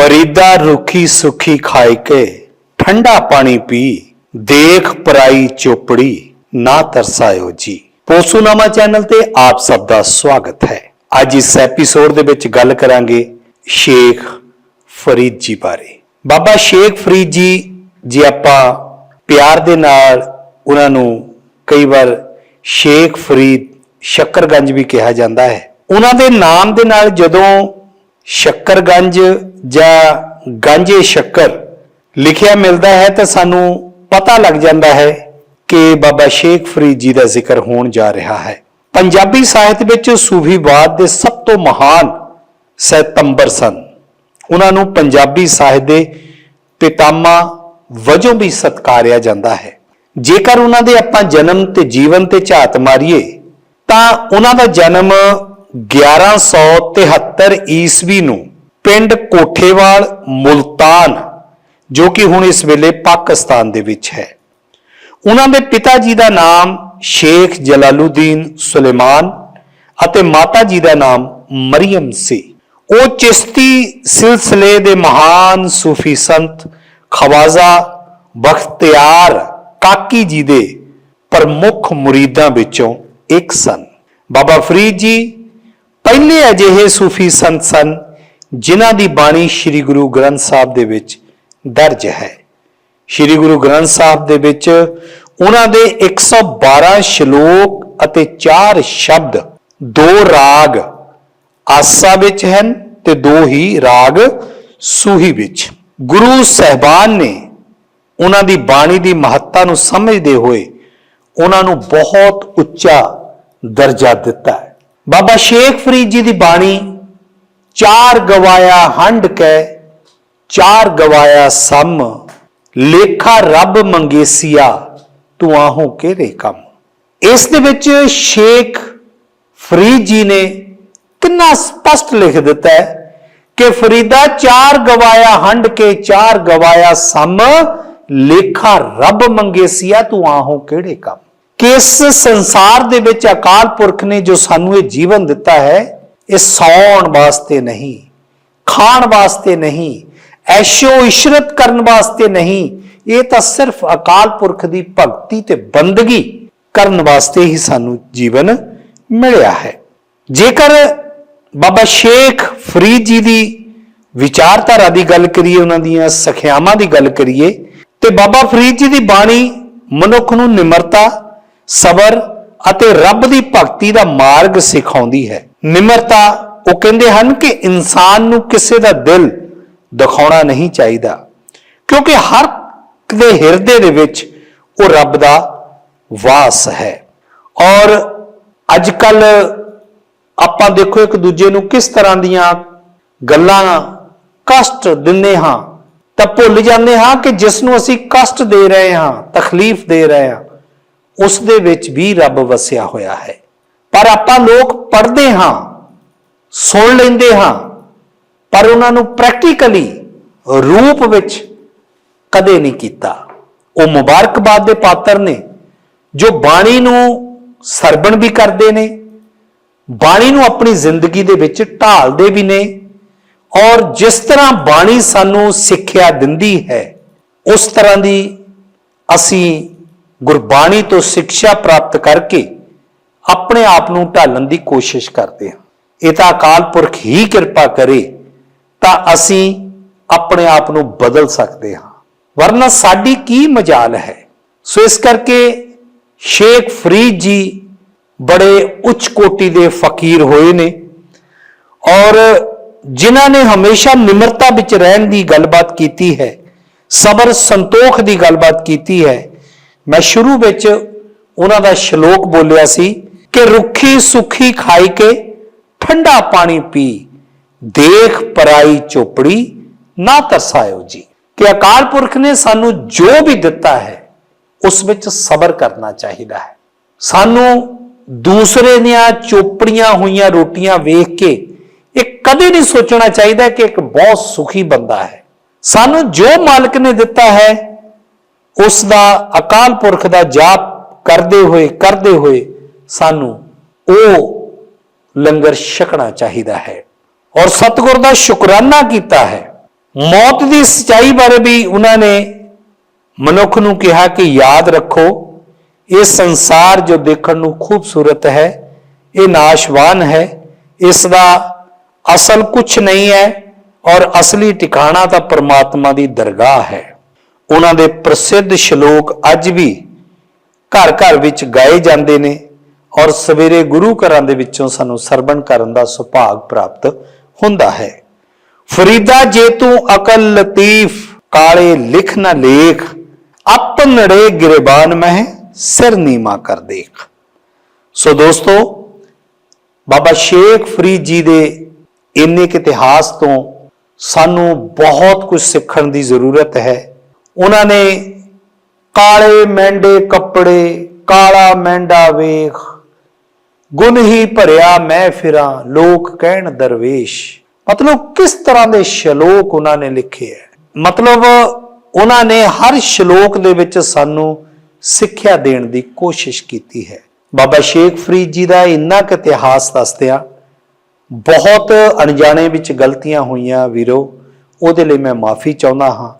ਫਰੀਦਾ ਰੁੱਖੀ ਸੁਖੀ ਖਾਏ ਕੇ, ਠੰਡਾ ਪਾਣੀ ਪੀ, ਦੇਖ ਪਰਾਈ ਚੋਪੜੀ, ਨਾ ਤਰਸਾਇਓ ਜੀ। ਪੋਸੂਨਾਮਾ ਚੈਨਲ ਤੇ ਆਪ ਸਭ ਦਾ ਸਵਾਗਤ ਹੈ। ਅੱਜ ਇਸ ਐਪੀਸੋਡ ਦੇ ਵਿੱਚ ਗੱਲ ਕਰਾਂਗੇ ਸ਼ੇਖ ਫਰੀਦ ਜੀ ਬਾਰੇ। ਬਾਬਾ ਸ਼ੇਖ ਫਰੀਦ ਜੀ, ਜੇ ਆਪਾਂ ਪਿਆਰ ਦੇ ਨਾਲ ਉਹਨਾਂ ਨੂੰ ਕਈ ਵਾਰ ਸ਼ੇਖ ਫਰੀਦ ਸ਼ੱਕਰਗੰਜ ਵੀ ਕਿਹਾ ਜਾਂਦਾ ਹੈ, ਉਹਨਾਂ ਦੇ ਨਾਮ ਦੇ ਨਾਲ ਜਦੋਂ ਸ਼ੱਕਰਗੰਜ ਜਾਂ ਗੰਜੇ ਸ਼ੱਕਰ ਲਿਖਿਆ ਮਿਲਦਾ ਹੈ ਤਾਂ ਸਾਨੂੰ ਪਤਾ ਲੱਗ ਜਾਂਦਾ ਹੈ ਕਿ ਬਾਬਾ ਸ਼ੇਖ ਫਰੀਦ ਜੀ ਦਾ ਜ਼ਿਕਰ ਹੋਣ ਜਾ ਰਿਹਾ ਹੈ। ਪੰਜਾਬੀ ਸਾਹਿਤ ਵਿੱਚ ਸੂਫੀਵਾਦ ਦੇ ਸਭ ਤੋਂ ਮਹਾਨ ਸਤੰਬਰ ਸਨ। ਉਹਨਾਂ ਨੂੰ ਪੰਜਾਬੀ ਸਾਹਿਤ ਦੇ ਪਿਤਾਮਾ ਵਜੋਂ ਵੀ ਸਤਕਾਰਿਆ ਜਾਂਦਾ ਹੈ। ਜੇਕਰ ਉਹਨਾਂ ਦੇ ਆਪਾਂ ਜਨਮ ਤੇ ਜੀਵਨ ਤੇ ਝਾਤ ਮਾਰੀਏ, ਤਾਂ ਉਹਨਾਂ ਦਾ ਜਨਮ 1173 ਈਸਵੀ ਨੂੰ ਪਿੰਡ ਕੋਠੇਵਾਲ ਮੁਲਤਾਨ, ਜੋ ਕਿ ਹੁਣ ਇਸ ਵੇਲੇ ਪਾਕਿਸਤਾਨ ਦੇ ਵਿੱਚ ਹੈ। ਉਹਨਾਂ ਦੇ ਪਿਤਾ ਜੀ ਦਾ ਨਾਮ ਸ਼ੇਖ ਜਲਾਲੂਦੀਨ ਸੁਲੇਮਾਨ ਅਤੇ ਮਾਤਾ ਜੀ ਦਾ ਨਾਮ ਮਰੀਮ ਸੀ। ਉਹ ਚਿਸ਼ਤੀ ਸਿਲਸਿਲੇ ਦੇ ਮਹਾਨ ਸੂਫੀ ਸੰਤ ਖਵਾਜਾ ਬਖਤਿਆਰ ਕਾਕੀ ਜੀ ਦੇ ਪ੍ਰਮੁੱਖ ਮੁਰੀਦਾਂ ਵਿੱਚੋਂ ਇੱਕ ਸਨ। ਬਾਬਾ ਫਰੀਦ ਜੀ ਪਹਿਲੇ ਅਜਿਹੇ ਸੂਫੀ ਸੰਤ ਸਨ ਜਿਨ੍ਹਾਂ ਦੀ ਬਾਣੀ ਸ੍ਰੀ ਗੁਰੂ ਗ੍ਰੰਥ ਸਾਹਿਬ ਦੇ ਵਿੱਚ ਦਰਜ ਹੈ। ਸ੍ਰੀ ਗੁਰੂ ਗ੍ਰੰਥ ਸਾਹਿਬ ਦੇ ਵਿੱਚ ਉਹਨਾਂ ਦੇ 112 ਸ਼ਲੋਕ ਅਤੇ 4 ਸ਼ਬਦ, ਦੋ ਰਾਗ ਆਸਾ ਵਿੱਚ ਹਨ ਤੇ ਦੋ ਹੀ ਰਾਗ ਸੂਹੀ ਵਿੱਚ। ਗੁਰੂ ਸਹਿਬਾਨ ਨੇ ਉਹਨਾਂ ਦੀ ਬਾਣੀ ਦੀ ਮਹੱਤਤਾ ਨੂੰ ਸਮਝਦੇ ਹੋਏ ਉਹਨਾਂ ਨੂੰ ਬਹੁਤ ਉੱਚਾ ਦਰਜਾ ਦਿੱਤਾ ਹੈ। ਬਾਬਾ ਸ਼ੇਖ ਫਰੀਦ ਜੀ ਦੀ ਬਾਣੀ, ਚਾਰ ਗਵਾਇਆ ਹੰਡ ਕੈ ਚਾਰ ਗਵਾਇਆ ਸਮ, ਲੇਖਾ ਰੱਬ ਮੰਗੇਸੀਆ ਤੂੰ ਆਹੋਂ ਕਿਹੜੇ ਕੰਮ? ਇਸ ਦੇ ਵਿੱਚ ਸ਼ੇਖ ਫਰੀਦ ਜੀ ਨੇ ਕਿੰਨਾ ਸਪਸ਼ਟ ਲਿਖ ਦਿੱਤਾ ਹੈ ਕਿ ਫਰੀਦਾ ਚਾਰ ਗਵਾਇਆ ਹੰਡ ਕੇ ਚਾਰ ਗਵਾਇਆ ਸਮ, ਲੇਖਾ ਰੱਬ ਮੰਗੇਸੀਆ ਤੂੰ ਆਹੋ ਕਿਹੜੇ ਕੰਮ? ਕਿ ਇਸ ਸੰਸਾਰ ਦੇ ਵਿੱਚ ਅਕਾਲ ਪੁਰਖ ਨੇ ਜੋ ਸਾਨੂੰ ਇਹ ਜੀਵਨ ਦਿੱਤਾ ਹੈ, ਇਹ ਸੌਣ ਵਾਸਤੇ ਨਹੀਂ, ਖਾਣ ਵਾਸਤੇ ਨਹੀਂ, ਐਸ਼ੋ ਇਸ਼ਰਤ ਕਰਨ ਵਾਸਤੇ ਨਹੀਂ, ਇਹ ਤਾਂ ਸਿਰਫ ਅਕਾਲ ਪੁਰਖ ਦੀ ਭਗਤੀ ਤੇ ਬੰਦਗੀ ਕਰਨ ਵਾਸਤੇ ਹੀ ਸਾਨੂੰ ਜੀਵਨ ਮਿਲਿਆ ਹੈ। ਜੇਕਰ ਬਾਬਾ ਸ਼ੇਖ ਫਰੀਦ ਜੀ ਦੀ ਵਿਚਾਰਧਾਰਾ ਦੀ ਗੱਲ ਕਰੀਏ, ਉਹਨਾਂ ਦੀਆਂ ਸਖਿਆਵਾਂ ਦੀ ਗੱਲ ਕਰੀਏ, ਤੇ ਬਾਬਾ ਫਰੀਦ ਜੀ ਦੀ ਬਾਣੀ ਮਨੁੱਖ ਨੂੰ ਨਿਮਰਤਾ ਸਬਰ ਅਤੇ ਰੱਬ ਦੀ ਭਗਤੀ ਦਾ ਮਾਰਗ ਸਿਖਾਉਂਦੀ ਹੈ। ਨਿਮਰਤਾ, ਉਹ ਕਹਿੰਦੇ ਹਨ ਕਿ ਇਨਸਾਨ ਨੂੰ ਕਿਸੇ ਦਾ ਦਿਲ ਦਿਖਾਉਣਾ ਨਹੀਂ ਚਾਹੀਦਾ, ਕਿਉਂਕਿ ਹਰ ਦੇ ਹਿਰਦੇ ਦੇ ਵਿੱਚ ਉਹ ਰੱਬ ਦਾ ਵਾਸ ਹੈ। ਔਰ ਅੱਜ ਕੱਲ ਆਪਾਂ ਦੇਖੋ ਇੱਕ ਦੂਜੇ ਨੂੰ ਕਿਸ ਤਰ੍ਹਾਂ ਦੀਆਂ ਗੱਲਾਂ ਕਸ਼ਟ ਦਿੰਦੇ ਹਾਂ, ਤਾਂ ਭੁੱਲ ਜਾਂਦੇ ਹਾਂ ਕਿ ਜਿਸ ਨੂੰ ਅਸੀਂ ਕਸ਼ਟ ਦੇ ਰਹੇ ਹਾਂ, ਤਕਲੀਫ ਦੇ ਰਹੇ ਹਾਂ। ਉਸ ਦੇ ਵਿੱਚ ਵੀ ਰੱਬ ਵਸਿਆ ਹੋਇਆ ਹੈ। ਪਰ ਆਪਾਂ ਲੋਕ ਪੜ੍ਹਦੇ ਹਾਂ, ਸੁਣ ਲੈਂਦੇ ਹਾਂ, ਪਰ ਉਹਨਾਂ ਨੂੰ ਪ੍ਰੈਕਟੀਕਲੀ ਰੂਪ ਵਿੱਚ ਕਦੇ ਨਹੀਂ ਕੀਤਾ। ਉਹ ਮੁਬਾਰਕਬਾਦ ਦੇ ਪਾਤਰ ਨੇ, ਜੋ ਬਾਣੀ ਨੂੰ ਸਰਵਣ ਵੀ ਕਰਦੇ ਨੇ, ਬਾਣੀ ਨੂੰ ਆਪਣੀ ਜ਼ਿੰਦਗੀ ਦੇ ਵਿੱਚ ਢਾਲਦੇ ਵੀ ਨੇ, ਔਰ ਜਿਸ ਤਰ੍ਹਾਂ ਬਾਣੀ ਸਾਨੂੰ ਸਿੱਖਿਆ ਦਿੰਦੀ ਹੈ, ਉਸ ਤਰ੍ਹਾਂ ਦੀ ਅਸੀਂ ਗੁਰਬਾਣੀ ਤੋਂ ਸਿੱਖਿਆ ਪ੍ਰਾਪਤ ਕਰਕੇ ਆਪਣੇ ਆਪ ਨੂੰ ਢਾਲਣ ਦੀ ਕੋਸ਼ਿਸ਼ ਕਰਦੇ ਹਾਂ। ਇਹ ਤਾਂ ਅਕਾਲ ਪੁਰਖ ਹੀ ਕਿਰਪਾ ਕਰੇ ਤਾਂ ਅਸੀਂ ਆਪਣੇ ਆਪ ਨੂੰ ਬਦਲ ਸਕਦੇ ਹਾਂ। ਵਰਨਾ ਸਾਡੀ ਕੀ ਮਜਾਲ ਹੈ? ਸੋ ਇਸ ਕਰਕੇ ਸ਼ੇਖ ਫਰੀਦ ਜੀ ਬੜੇ ਉੱਚ ਕੋਟੀ ਦੇ ਫਕੀਰ ਹੋਏ ਨੇ ਔਰ ਜਿਨ੍ਹਾਂ ਨੇ ਹਮੇਸ਼ਾ ਨਿਮਰਤਾ ਵਿੱਚ ਰਹਿਣ ਦੀ ਗੱਲਬਾਤ ਕੀਤੀ ਹੈ, ਸਬਰ ਸੰਤੋਖ ਦੀ ਗੱਲਬਾਤ ਕੀਤੀ ਹੈ ਮੈਂ ਸ਼ੁਰੂ ਵਿੱਚ ਉਹਨਾਂ ਦਾ ਸ਼ਲੋਕ ਬੋਲਿਆ ਸੀ ਕਿ ਰੁੱਖੀ ਸੁੱਖੀ ਖਾਈ ਕੇ ਠੰਡਾ ਪਾਣੀ ਪੀ, ਦੇਖ ਪਰਾਈ ਚੋਪੜੀ ਨਾ ਤਰਸਾਇਓ ਜੀ। ਕਿ ਅਕਾਲ ਪੁਰਖ ਨੇ ਸਾਨੂੰ ਜੋ ਵੀ ਦਿੱਤਾ ਹੈ, ਉਸ ਵਿੱਚ ਸਬਰ ਕਰਨਾ ਚਾਹੀਦਾ ਹੈ। ਸਾਨੂੰ ਦੂਸਰੇ ਦੀਆਂ ਚੋਪੜੀਆਂ ਹੋਈਆਂ ਰੋਟੀਆਂ ਵੇਖ ਕੇ ਇਹ ਕਦੇ ਨਹੀਂ ਸੋਚਣਾ ਚਾਹੀਦਾ ਕਿ ਇੱਕ ਬਹੁਤ ਸੁਖੀ ਬੰਦਾ ਹੈ। ਸਾਨੂੰ ਜੋ ਮਾਲਕ ਨੇ ਦਿੱਤਾ ਹੈ ਉਸ ਦਾ ਅਕਾਲ ਪੁਰਖ ਦਾ ਜਾਪ ਕਰਦੇ ਹੋਏ ਕਰਦੇ ਹੋਏ ਸਾਨੂੰ ਉਹ ਲੰਗਰ ਛਕਣਾ ਚਾਹੀਦਾ ਹੈ। ਔਰ ਸਤਿਗੁਰ ਦਾ ਸ਼ੁਕਰਾਨਾ ਕੀਤਾ ਹੈ। ਮੌਤ ਦੀ ਸਚਾਈ ਬਾਰੇ ਵੀ ਉਹਨਾਂ ਨੇ ਮਨੁੱਖ ਨੂੰ ਕਿਹਾ ਕਿ ਯਾਦ ਰੱਖੋ, ਇਹ ਸੰਸਾਰ ਜੋ ਦੇਖਣ ਨੂੰ ਖੂਬਸੂਰਤ ਹੈ, ਇਹ ਨਾਸ਼ਵਾਨ ਹੈ, ਇਸ ਦਾ ਅਸਲ ਕੁਝ ਨਹੀਂ ਹੈ ਔਰ ਅਸਲੀ ਟਿਕਾਣਾ ਤਾਂ ਪਰਮਾਤਮਾ ਦੀ ਦਰਗਾਹ ਹੈ। ਉਹਨਾਂ ਦੇ ਪ੍ਰਸਿੱਧ ਸ਼ਲੋਕ ਅੱਜ ਵੀ ਘਰ ਘਰ ਵਿੱਚ ਗਾਏ ਜਾਂਦੇ ਨੇ ਔਰ ਸਵੇਰੇ ਗੁਰੂ ਘਰਾਂ ਦੇ ਵਿੱਚੋਂ ਸਾਨੂੰ ਸਰਵਣ ਕਰਨ ਦਾ ਸੁਭਾਗ ਪ੍ਰਾਪਤ ਹੁੰਦਾ ਹੈ। ਫਰੀਦਾ ਜੇ ਤੂੰ ਅਕਲ ਲਤੀਫ, ਕਾਲੇ ਲਿਖ ਨਾ ਲੇਖ ਆਪਨੜੇ ਗਿਰਬਾਨ ਮਹਿ, ਸਿਰ ਨੀਮਾ ਕਰ ਦੇਖ। ਸੋ ਦੋਸਤੋ, ਬਾਬਾ ਸ਼ੇਖ ਫਰੀਦ ਜੀ ਦੇ ਇੰਨੇ ਕੁ ਇਤਿਹਾਸ ਤੋਂ ਸਾਨੂੰ ਬਹੁਤ ਕੁਝ ਸਿੱਖਣ ਦੀ ਜ਼ਰੂਰਤ ਹੈ। ਉਹਨਾਂ ਨੇ ਕਾਲੇ ਮਹਿੰਡੇ ਕੱਪੜੇ, ਕਾਲਾ ਮਹਿੰਡਾ ਵੇਖ ਗੁਣ ਹੀ ਭਰਿਆ ਮੈਂ ਫਿਰਾਂ, ਲੋਕ ਕਹਿਣ ਦਰਵੇਸ਼। ਮਤਲਬ ਕਿਸ ਤਰ੍ਹਾਂ ਦੇ ਸ਼ਲੋਕ ਉਹਨਾਂ ਨੇ ਲਿਖੇ ਹੈ ਮਤਲਬ ਉਹਨਾਂ ਨੇ ਹਰ ਸ਼ਲੋਕ ਦੇ ਵਿੱਚ ਸਾਨੂੰ ਸਿੱਖਿਆ ਦੇਣ ਦੀ ਕੋਸ਼ਿਸ਼ ਕੀਤੀ ਹੈ। ਬਾਬਾ ਸ਼ੇਖ ਫਰੀਦ ਜੀ ਦਾ ਇੰਨਾ ਕੁ ਇਤਿਹਾਸ ਦੱਸਦਿਆਂ ਬਹੁਤ ਅਣਜਾਣੇ ਵਿੱਚ ਗਲਤੀਆਂ ਹੋਈਆਂ ਵੀਰੋ, ਉਹਦੇ ਲਈ ਮੈਂ ਮਾਫੀ ਚਾਹੁੰਦਾ ਹਾਂ।